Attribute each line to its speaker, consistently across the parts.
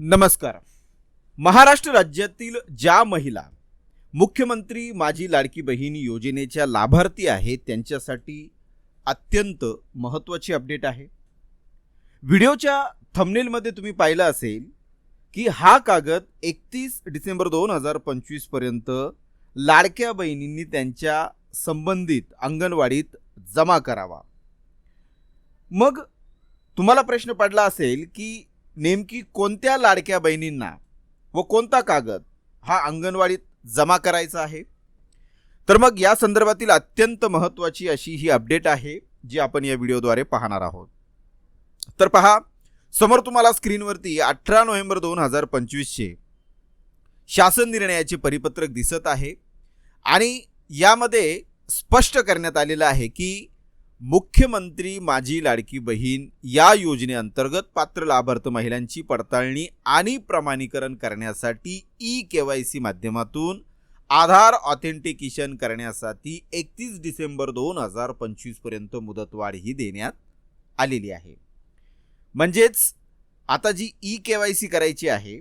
Speaker 1: नमस्कार. महाराष्ट्र राज्यातील ज्या महिला मुख्यमंत्री माझी लाडकी बहीण योजनेच्या लाभार्थी आहेत त्यांच्यासाठी अत्यंत महत्त्वाची अपडेट आहे. व्हिडिओच्या थंबनेलमध्ये तुम्ही पाहिलं असेल की हा कागद एकतीस डिसेंबर दोन हजार पंचवीसपर्यंत लाडक्या बहिणींनी त्यांच्या संबंधित अंगणवाडीत जमा करावा. मग तुम्हाला प्रश्न पडला असेल की नेमकी कोणत्या लाडक्या बहिणींना व कोणता कागद हा अंगणवाडीत जमा करायचा आहे? तर मग या संदर्भातील अत्यंत महत्त्वाची अशी ही अपडेट आहे जी आपण या व्हिडिओद्वारे पाहणार आहोत. तर पहा समोर तुम्हाला स्क्रीनवरती अठरा नोव्हेंबर दोन हजार पंचवीसचे शासन निर्णयाचे परिपत्रक दिसत आहे आणि यामध्ये स्पष्ट करण्यात आलेलं आहे की मुख्यमंत्री माझी लाडकी बहीण या योजनेअंतर्गत पात्र लाभार्थ महिलांची पडताळणी आणि प्रमाणीकरण करण्यासाठी ई के वाय सी माध्यमातून आधार ऑथेंटिकेशन करण्यासाठी एकतीस डिसेंबर दोन हजार पंचवीसपर्यंत मुदतवाढ ही देण्यात आलेली आहे. म्हणजेच आता जी ई के वाय सी करायची आहे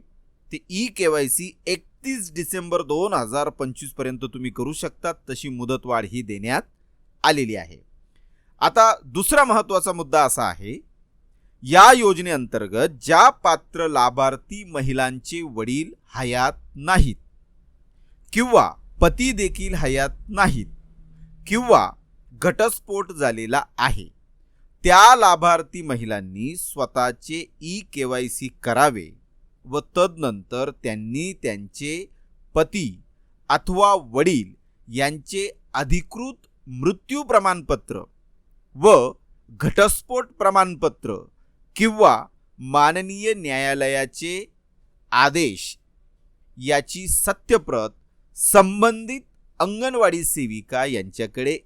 Speaker 1: ती ई के वाय सी एकतीस डिसेंबर दोन हजार पंचवीसपर्यंत तुम्ही करू शकता तशी मुदतवाढ ही देण्यात आलेली आहे. आता दुसरा महत्त्वाचा मुद्दा असा आहे या योजनेअंतर्गत ज्या पात्र लाभार्थी महिलांचे वडील हयात नाहीत किंवा पती देखील हयात नाहीत किंवा घटस्फोट झालेला आहे त्या लाभार्थी महिलांनी स्वतःचे ई के वाय सी करावे व तदनंतर त्यांनी त्यांचे पती अथवा वडील यांचे अधिकृत मृत्यू प्रमाणपत्र व घटस्फोट प्रमाणपत्र किंवा माननीय न्यायालयाचे आदेश याची सत्यप्रत संबंधित अंगणवाडी सेविका यांच्याकडे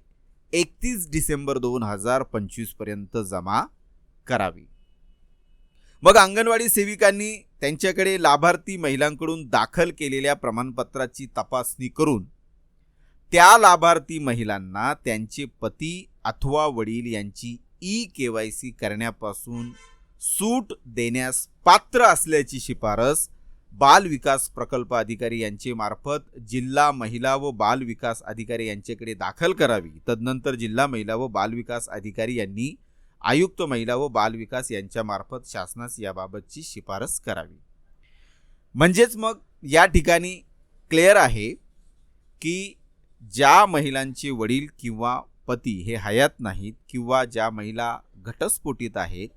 Speaker 1: एकतीस डिसेंबर दोन हजार पंचवीसपर्यंत जमा करावी. मग अंगणवाडी सेविकांनी त्यांच्याकडे लाभार्थी महिलांकडून दाखल केलेल्या प्रमाणपत्राची तपासणी करून त्या लाभार्थी महिलांना त्यांचे पती अथवा वडील यांची ई के वाय सी करण्यापासून सूट देण्यास पात्र असल्याची शिफारस बाल विकास प्रकल्प अधिकारी यांचे मार्फत जिल्हा महिला व बाल विकास अधिकारी यांच्याकडे दाखल करावी. तदनंतर जिल्हा महिला व बाल विकास अधिकारी यांनी आयुक्त महिला व बाल विकास यांच्यामार्फत शासनास याबाबतची शिफारस करावी. म्हणजेच मग या ठिकाणी क्लिअर आहे की ज्या महिलांचे वडील किंवा पती हे हयात नाहीत किंवा ज्या महिला घटस्फोटीत आहेत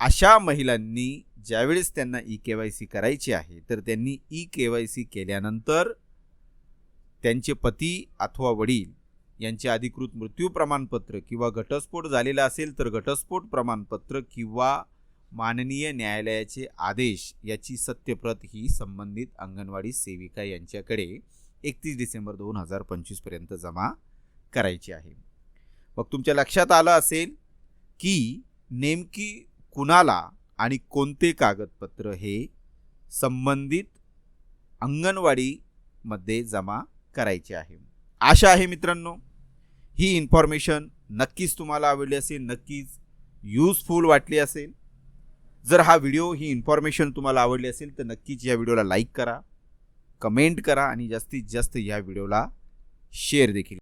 Speaker 1: अशा महिलांनी ज्यावेळेस त्यांना ई के वाय सी करायची आहे तर त्यांनी ई के वाय सी केल्यानंतर त्यांचे पती अथवा वडील यांचे अधिकृत मृत्यू प्रमाणपत्र किंवा घटस्फोट झालेला असेल तर घटस्फोट प्रमाणपत्र किंवा माननीय न्यायालयाचे आदेश याची सत्यप्रत ही संबंधित अंगणवाडी सेविका यांच्याकडे एकतीस डिसेंबर दोन हजार पंचवीसपर्यंत जमा करायची आहे. मग तुमच्या लक्षात आलं असेल की नेमकी कुणाला आणि कोणते कागदपत्र हे संबंधित अंगणवाडीमध्ये जमा करायचे आहे. आशा आहे मित्रांनो ही इन्फॉर्मेशन नक्कीच तुम्हाला आवडली असेल नक्कीच यूजफुल वाटली असेल. जर हा व्हिडिओ ही इन्फॉर्मेशन तुम्हाला आवडली असेल तर नक्कीच या व्हिडिओला लाईक करा कमेंट करा आणि जास्तीत जास्त या व्हिडिओला शेअर देखील